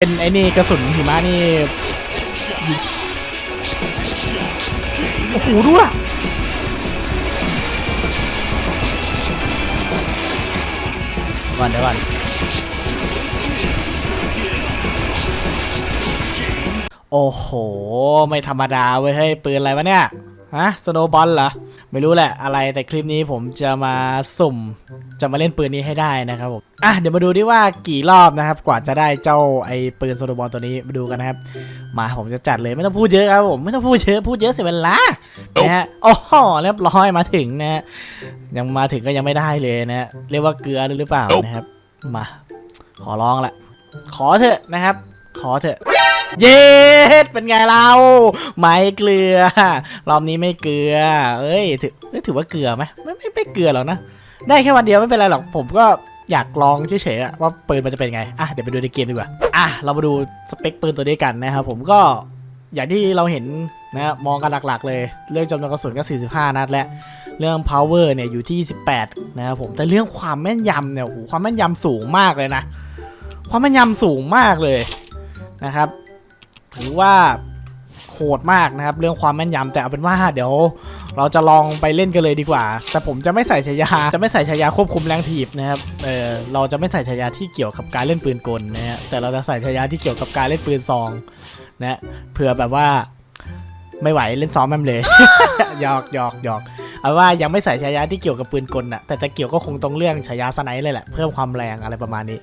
เป็นไอ้นี่กระสุนหิมะนี่โอ้โหดูอะก่อนเดี๋ยวก่อนโอ้โห ไม่ธรรมดาเว้ยเฮ้ยปืนอะไรวะเนี่ย ฮะ สโนบอลเหรอ ไม่รู้แหละอะไรแต่คลิปนี้ผมจะมาสุ่มจะมาเล่นปืนนี้ให้ได้นะครับผมอะเดี๋ยวมาดูดิว่ากี่รอบนะครับ กว่าจะได้เจ้าไอ้ปืนสโนบอลตัวนี้มาดูกันนะครับ มาผมจะจัดเลยไม่ต้องพูดเยอะครับผมไม่ต้องพูดเยอะพูดเยอะเสียเวลานะฮะโอ้โหเรียบร้อยมาถึงนะฮะยังมาถึงก็ยังไม่ได้เลยนะฮะเรียกว่าเกลือหรือเปล่านะครับ มา ขอร้องละขอเถอะนะครับ ขอเถอะ เย็ดเป็นไงเราไม่เกลือ รอบนี้ไม่เกลือ เอ้ยถือถือว่าเกลือไหมไม่ไม่ไม่เกลือหรอกนะ ได้แค่วันเดียวไม่เป็นไรหรอกผมก็อยากลองเฉยๆว่าปืนมันจะเป็นไง อะเดี๋ยวไปดูในเกมดีกว่า อะเรามาดูสเปคปืนตัวนี้กันนะครับผมก็อย่างที่เราเห็นนะมองกันหลักๆ เลย เรื่องจำนวนกระสุนก็ 45 นัดและ เรื่อง power เนี่ยอยู่ที่18นะครับผมแต่เรื่องความแม่นยำเนี่ยโอ้โหความแม่นยำสูงมากเลยนะ ความแม่นยำสูงมากเลยนะครับ ถือว่าโหดมากนะครับ เรื่องความแม่นยำแต่เอาเป็นว่าเดี๋ยว เราจะลองไปเล่นกันเลยดีกว่า แต่ผมจะไม่ใส่ฉายาจะไม่ใส่ฉายาควบคุมแรงถีบนะครับเออเราจะไม่ใส่ฉายาที่เกี่ยวกับการเล่นปืนกลนะฮะแต่เราจะใส่ฉายาที่เกี่ยวกับการเล่นปืนซองนะเผื่อแบบว่าไม่ไหวเล่นซ้อมแม่มเลยหยอกหยอกหยอก เอาว่ายังไม่ใส่ฉายาที่เกี่ยวกับปืนกลน่ะแต่จะเกี่ยวก็คงตรงเรื่องฉายาสไนป์เลยแหละ เพิ่มความแรงอะไรประมาณนี้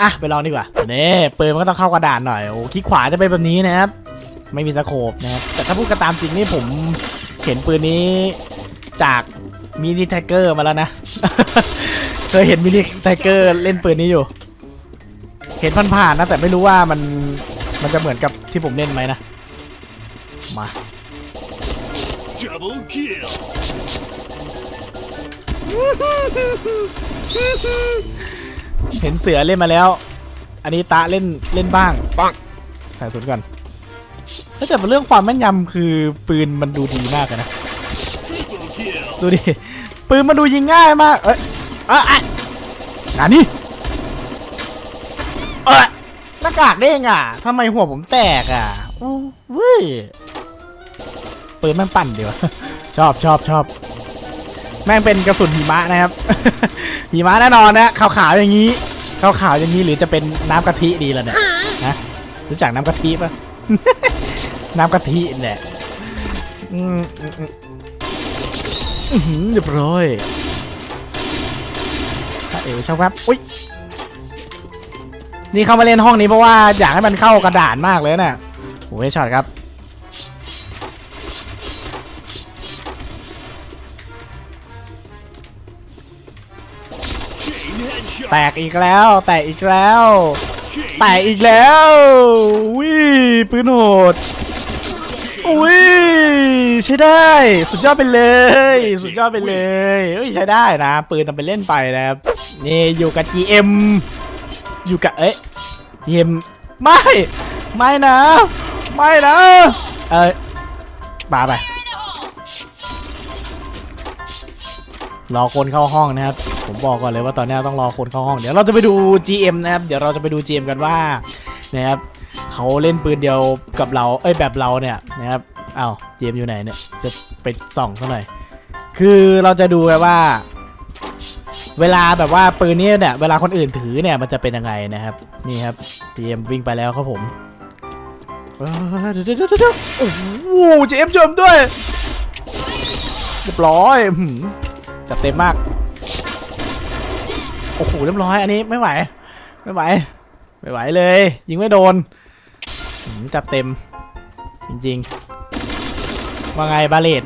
อะไปลองดีกว่าเนี่ปืนมันก็ต้องเข้ากระดานหน่อย โอ้คลิกขวาจะเป็นแบบนี้นะครับ ไม่มีสโคปนะครับ แต่ถ้าพูดกันตามจริงนี่ผมเห็นปืนนี้จากมินิไทเกอร์มาแล้วนะ เคยเห็นมินิไทเกอร์เล่นปืนนี้อยู่ เห็นผ่านๆนะแต่ไม่รู้ว่ามันมันจะเหมือนกับที่ผมเล่นไหมนะ มา Double kill. เห็นเสือเล่นมาแล้ว อันนี้ตะเล่นเล่นบ้างปังใส่สุดก่อนเฮ้ยแต่เรื่องความแม่นยำคือปืนมันดูดีมากเลยนะ Triple kill. ดูดิ ปืนมันดูยิงง่ายมาก เอ้ยเอ้ยอะงานนี้เอ้ยหน้ากากเด้งอะทำไมหัวผมแตกอะโอ้เว้ย ปืนแม่งปั่นเดียวชอบชอบชอบแม่งเป็นกระสุนหิมะนะครับหิมะแน่นอนนะขาวๆอย่างนี้ขาวๆอย่างนี้หรือจะเป็นน้ำกะทิดีล่ะเนี่ยนะรู้จักน้ำกะทิปะน้ำกะทิแหละอืมอืมเรียบร้อยถ้าเอ๋ชอบครับอุ้ยนี่เข้ามาเล่นห้องนี้เพราะว่าอยากให้มันเข้ากระดานมากเลยนะ่ะโอ้ยช็อตครับ แตกอีกแล้ว แตกอีกแล้ว แตกอีกแล้ววิปืนโหดอุ้ยใช้ได้ สุดยอดไปเลย สุดยอดไปเลยเอ้ยใช้ได้นะ ปืนทำเป็นเล่นไปนะครับนี่อยู่กับ GM อยู่กับเอ๊ะ GM ไม่ ไม่นะ ไม่นะ เอ้ยปาไป รอคนเข้าห้องนะครับ ผมบอกก่อนเลยว่าตอนนี้ต้องรอคนเข้าห้อง เดี๋ยวเราจะไปดู GM นะครับ เดี๋ยวเราจะไปดู GM กันว่านะครับเขาเล่นปืนเดียวกับเรา เอ้ยแบบเราเนี่ยนะครับอ้าว GM อยู่ไหนเนี่ย จะไปส่องซะหน่อย คือเราจะดูกันว่า เวลาแบบว่าปืนนี้เนี่ยเวลาคนอื่นถือเนี่ยมันจะเป็นยังไงนะครับ นี่ครับ GM วิ่งไปแล้วครับผมเอ้เดี๋ยวเดี๋ยวเดี๋ยวเดี๋ยวโอ้โห GM ชมด้วยเรียบร้อย จัดเต็มมาก โอ้โหเรียบร้อยอันนี้ไม่ไหว ไม่ไหว ไม่ไหวเลย ยิงไม่โดน จัดเต็ม จริงๆ ว่าไงบาเลต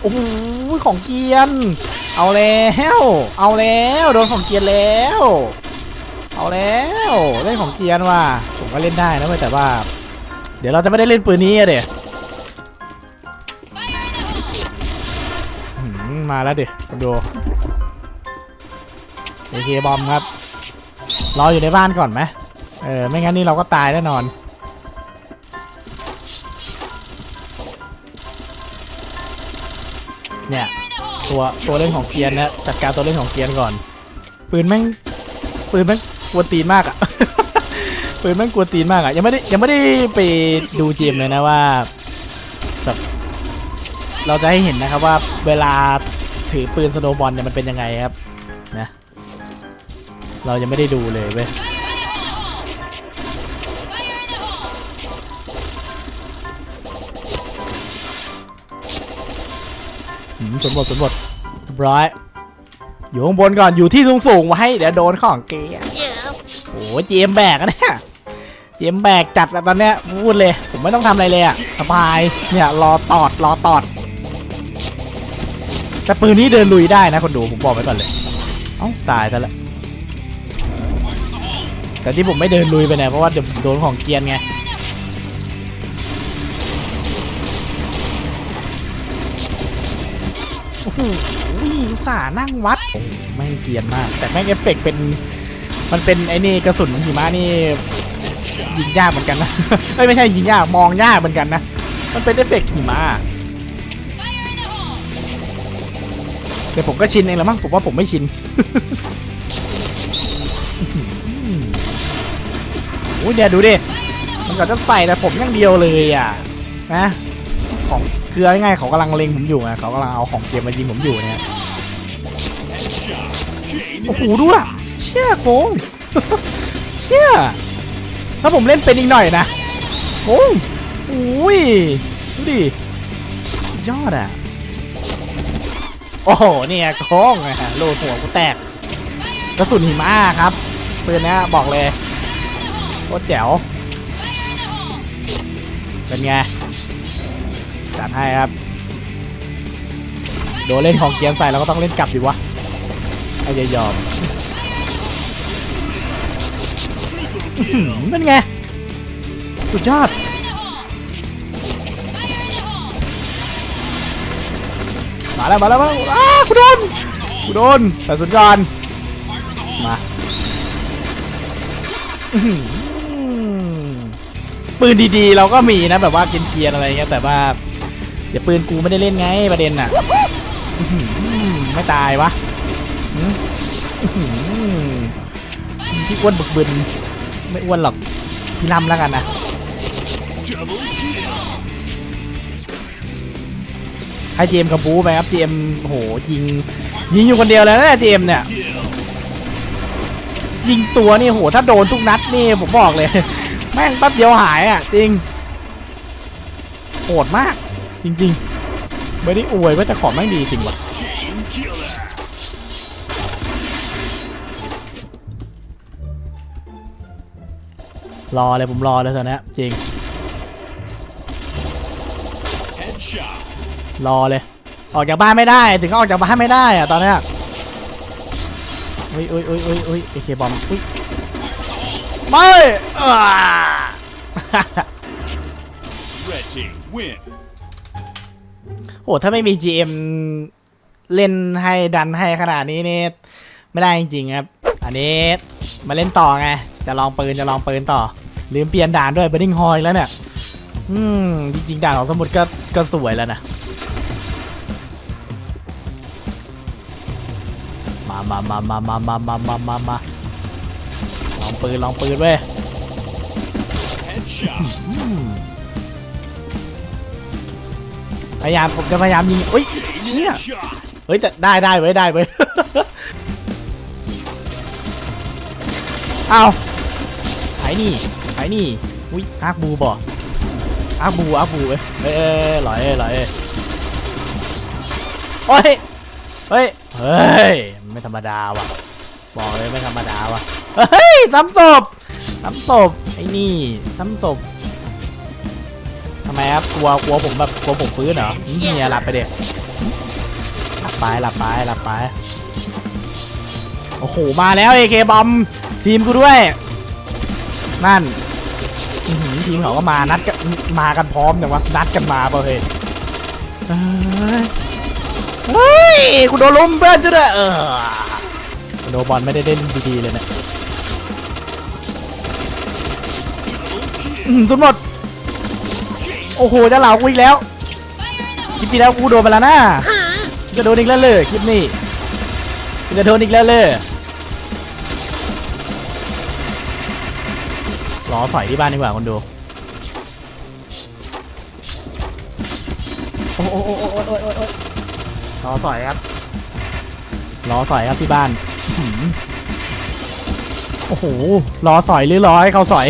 โอ้โหของเกียน เอาแล้ว เอาแล้ว โดนของเกียนแล้ว เอาแล้วเล่นของเกียนว่ะผมก็เล่นได้นะเว้ยแต่ว่า เดี๋ยวเราจะไม่ได้เล่นปืนนี้อะเดี๋ย มาแล้วดิมาดูเอเคบอมครับรออยู่ในบ้านก่อนไหมเออไม่งั้นนี่เราก็ตายแน่นอนเนี่ยตัวตัวเล่นของเกียร์นะจัดการตัวเล่นของเกียร์ก่อน ปืนแม่งปืนแม่งกวนตีนมากอะ่ะปืนแม่งกวนตีนมากอะยังไม่ได้ยังไม่ได้ไปดูเจมเลยนะว่าแบบเราจะให้เห็นนะครับว่าเวลา ถือปืนสโนว์บอลเนี่ยมันเป็นยังไงครับนะเรายังไม่ได้ดูเลยเว้ยหืมสมบทสมบทเรียบร้อยอยู่ข้างบนก่อนอยู่ที่สูงสูงๆไว้เดี๋ยวโดนของเกย์โอ้เจมแบกอะเนี่ยเจมแบกจัดอะตอนเนี้ยพูดเลย ผมไม่ต้องทำอะไรเลยอะสบายเนี่ยรอตอดรอตอด แต่ปืนนี้เดินลุยได้นะคนดูผมบอกไว้ก่อนเลยเอ้าตายซะแล้วแต่ที่ผมไม่เดินลุยไปเนี่ยเพราะว่าเดี๋ยวโดนของเกียนไงโอ้โหสานั่งวัดไม่งเกียนมาก แต่แม่งเอฟเฟกต์เป็นมันเป็นไอ้นี่กระสุนหิมะนี่ยิงยากเหมือนกันนะไม่ใช่ยิงยากมองยากเหมือนกันนะมันเป็นเอฟเฟกต์หิมะ ดี๋ยวผมก็ชินเองแหละมั้งผมว่าผมไม่ชินโอ้ยเดี๋ยวดูดิ มันก็จะใส่แต่ผมอย่างเดียวเลยอะนะของคือเอง่ายเขากำลังเล็งผมอยู่ไงเขากำลังเอาของเกมมายิงผมอยู่เนี่ยโอ้โหดูอะเชี่ยโกงเชี่ยถ้าผมเล่นเป็นอีกหน่อยนะโอุ้ยดูดิยอดอะ โอ้โหเนี่ยโกงอะโลดหัวกูแตกกระสุนหิมะครับปืนเนี้ยบอกเลยโคตรแจ๋วเป็นไงจัดให้ครับโดนเล่นของเกียร์ใส่เราก็ต้องเล่นกลับดิวะไอ้จะยอม Triple หื kill. มเป็นไงสุดยอด แล้วมาแล้วมาแล้วอ้ากูโดนกูโดนแต่สุดยอดมาปืนดีๆ เราก็มีนะแบบว่าเกียนๆอะไรเงี้ยแต่ว่าเดี๋ยวปืนกูไม่ได้เล่นไงประเด็นน่ะไม่ตายวะพี่อ้วนบึกบึนไม่อ้วนหรอกพี่ลำแล้วกันนะ ให้เจมส์กับบูไปครับเจมโหยิงยิงอยู่คนเดียวเลยนะเจมเนี่ย ยิงตัวนี่โหถ้าโดนทุกนัดนี่ผมบอกเลย แม่งแป๊บเดียวหายอะ จริงโหดมาก จริงๆไม่ได้อวยว่าแต่ของแม่งดีจริงว่ะรอเลยผมรอเลยตอนนี้จริง รอเลย ออกจากบ้านไม่ได้ ถึงก็ออกจากบ้านไม่ได้อะตอนนี้อุ้ยอุ้ยอุ้ยอุ้ยอุ้ยเอเคบอมอุ้ยไม่อ่า Red team win. โอ้ถ้าไม่มี GM เล่นให้ดันให้ขนาดนี้นี่ไม่ได้จริงๆครับ อันนี้มาเล่นต่อไง จะลองปืนจะลองปืนต่อ ลืมเปลี่ยนด่านด้วยเบดดิ้งฮอยแล้วเนี่ย อืม จริงๆ ด่านของสมุดก็ก็สวยแล้วนะ มามามามามามามามามามาลองปืนลองปืนเว้ยพยายามผมจะพยายามยิงอุ้ยเนี่ยเฮ้ยแต่ได้ได้เว้ยได้เว้ยเอาไอ้นี่ไอ้นี่อุ้ยอาร์คบูบ่อาร์คบูอาร์คบูเอ้ยเอ้ยเอ้ยหลอยเอ้ยหลอยเอ้ยโอ้ยเฮ้ย เฮ้ย ไม่ธรรมดาว่ะ บอกเลยไม่ธรรมดาว่ะ เฮ้ยซ้ำศพซ้ำศพไอ้นี่ซ้ำศพทำไมครับกลัวกลัวผมแบบกลัวผมฟื้นเหรอนี่หลับไปเด็กหลับไปหลับไปหลับไปโอ้โหมาแล้ว AK บอมทีมกูด้วย นั่นทีมเขาก็มานัดกันมากันพร้อมแต่ว่านัดกันมาเปล่าเฮ้ย เฮ้ยคุณโดนล้มเพื่อนจ้ะเด้อเออโนบอลไม่ได้เล่นดีๆเลยนะสุดหมด โอ้โหจะเหล่ากูอีกแล้ว คลิปที่แล้วกูโดนไปแล้วนะจะโดนอีกแล้วเลยคลิปนี้จะโดนอีกแล้วเลยรอใส่ที่บ้านดีกว่าคนดู โอ้โอ้โอ้ อสอยครับรอสอยครับที่บ้านโอ้โหรอสอยหรือรอให้เขาสอย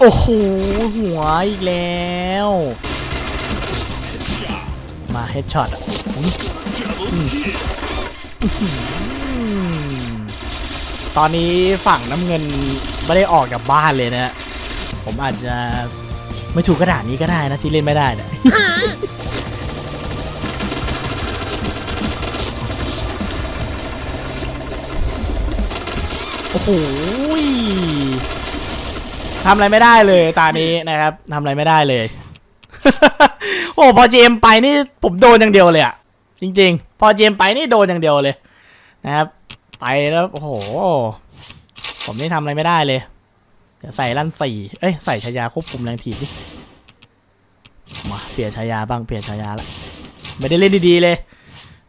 โอ้โหหัวอีกแล้ว มาเฮดช็อตตอนนี้ฝั่งน้ำเงินไม่ได้ออกจากบ้านเลยนะ ผมอาจจะ ไม่ถูกกระดาษนี้ก็ได้นะที่เล่นไม่ได้นะโอ้โหทำอะไรไม่ได้เลยตานี้นะครับทำอะไรไม่ได้เลย โอ้พอเจมไปนี่ผมโดนอย่างเดียวเลยอะจริง ๆ พอเจมไปนี่โดนอย่างเดียวเลย นะครับ ไปแล้วโอ้โห ผมนี่ทำอะไรไม่ได้เลย ใส่ลั่นสี่เอ้ยใส่ชายาควบคุมแรงถีบดิมาเปลี่ยนชายาบ้างเปลี่ยนชายาละไม่ได้เล่นดีๆเลย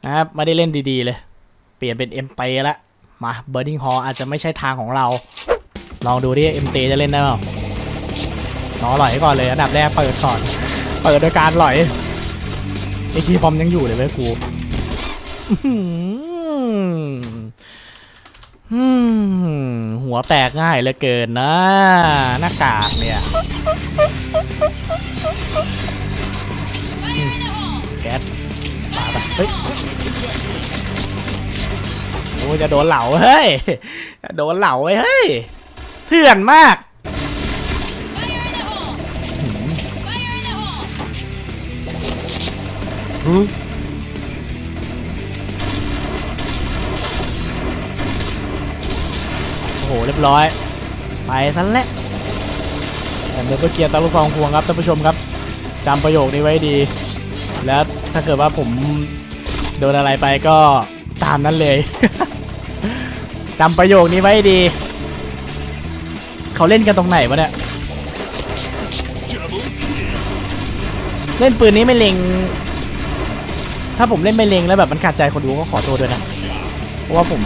นะครับไม่ได้เล่นดีๆเลย เปลี่ยนเป็นเอ็มเตละมาเบอร์ดิงฮออาจจะไม่ใช่ทางของเรา ลองดูดิเอ็มเตจะเล่นได้เปล่าน้อหล่อยก่อนเลยอันดับแรกเปิดก่อนเปิดโดยการหล่อยไอคีย์บอมยังอยู่เลยเว้ยกู หัวแตกง่ายเหลือเกินนะ หน้ากากเนี่ย แก๊สมาปะเฮ้ยโอ้จะโดนเหล่าเฮ้ยจะโดนเหล่าเฮ้ยเถื่อนมากหืมโอ้ ยบร้อย ไปซะแล้วแต่เดี๋ยวไปเกียร์ตาลูกฟองพวงครับท่านผู้ชมครับจำประโยคนี้ไว้ดี แล้วถ้าเกิดว่าผมโดนอะไรไปก็ตามนั้นเลยจำประโยคนี้ไว้ดี เขาเล่นกันตรงไหนวะเนี่ย เล่นปืนนี้ไม่เล็ง ถ้าผมเล่นไม่เล็งแล้วแบบมันขัดใจคนดูก็ขอโทษด้วยนะ เพราะว่าผม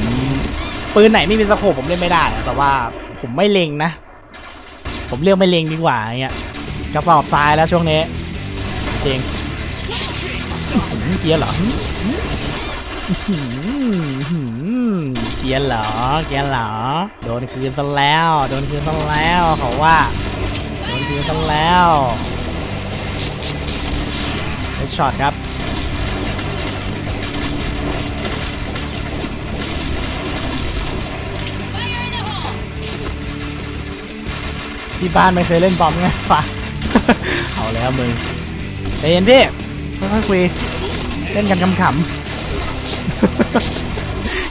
ปืนไหนไม่มีสโคปผมเล่นไม่ได้อะแต่ว่าผมไม่เล็งนะ ผมเลือกไม่เล็งดีกว่าอย่างเงี้ยกระสอบทรายแล้วช่วงนี้เล็งเกียร์เหรออื้อหืออื้อหือเกียร์เหรอเกียร์เหรอโดนคืนซะแล้วโดนคืนซะแล้วเขาว่าโดนคืนซะแล้วเฮดช็อตครับ ที่บ้านไม่เคยเล่นบอมไงฝาเอาแล้วมึงใจเย็นพี่ค่อยๆคุยเล่นกันขำๆ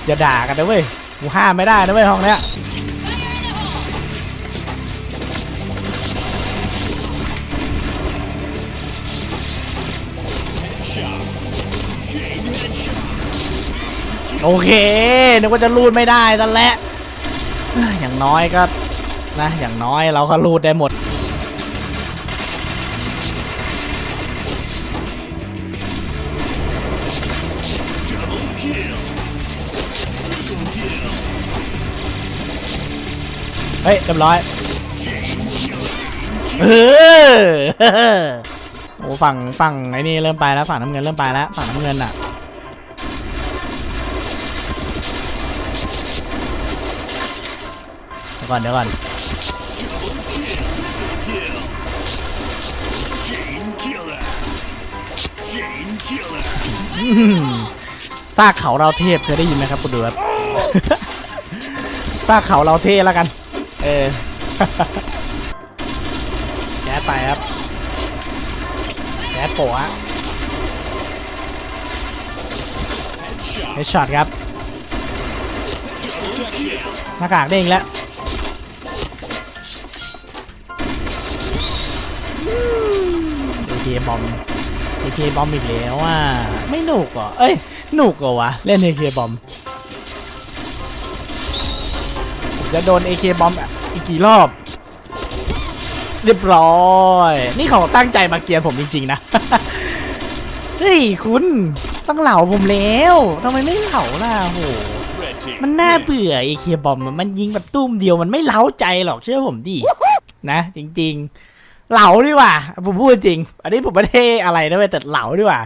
อย่าด่ากันนะเว้ยกูห้ามไม่ได้นะเว้ยห้องเนี้ยโอเคนึกว่าจะรูดไม่ได้ซะแล้วอย่างน้อยก็ นะ อย่างน้อยเราก็รูดได้หมด เฮ้ยเรียบร้อยเออโอ้ฝั่งฝั่งไอ้นี่เริ่มไปแล้วฝั่งน้ำเงินเริ่มไปแล้วฝั่งน้ำเงินอะเดี๋ยวก่อนเดี๋ยวก่อน ซากเขาเราเทพเคยได้ยินไหมครับคุณดูครับซากเขาเราเทพแล้วกัน เออแก๊สไปครับแก๊สโปะฮะเฮดช็อตครับ หน้ากากเด้งแล้วเอเคบอม เอเคบอมอีกแล้วอะไม่หนุกเหรอเอ้ยหนุกเหรอวะเล่นเอเคบอมจะโดนเอเคบอมอีกกี่รอบ เรียบร้อย นี่เขาตั้งใจมาเกลียนผมจริงๆนะเฮ้ยคุณต้องเหล่าผมแล้วทำไมไม่เหล่าล่ะโหมันน่าเบื่อไอเคบอมมันยิงแบบตุ้มเดียวมันไม่เล้าใจหรอกเชื่อผมดินะ จริง ๆ เหลาดีกว่า ผมพูดจริง อันนี้ผมไม่ได้อะไรนะเว้ยแต่เหลาดีกว่า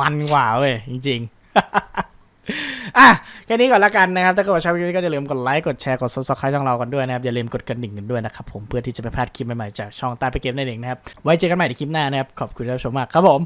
มันกว่าเว้ยจริง ๆ อะแค่นี้ก่อนละกันนะครับ ถ้าเกิดว่าชอบคลิปนี้ก็อย่าลืมกดไลค์ กดแชร์ กด subscribe ช่องเรากันด้วยนะครับ อย่าลืมกดกระดิ่งกันด้วยนะครับผม เพื่อที่จะไม่พลาดคลิปใหม่ๆจากช่องใต้ไปเกมนั่นเองนะครับ ไว้เจอกันใหม่ในคลิปหน้านะครับ ขอบคุณที่รับชมมากครับผม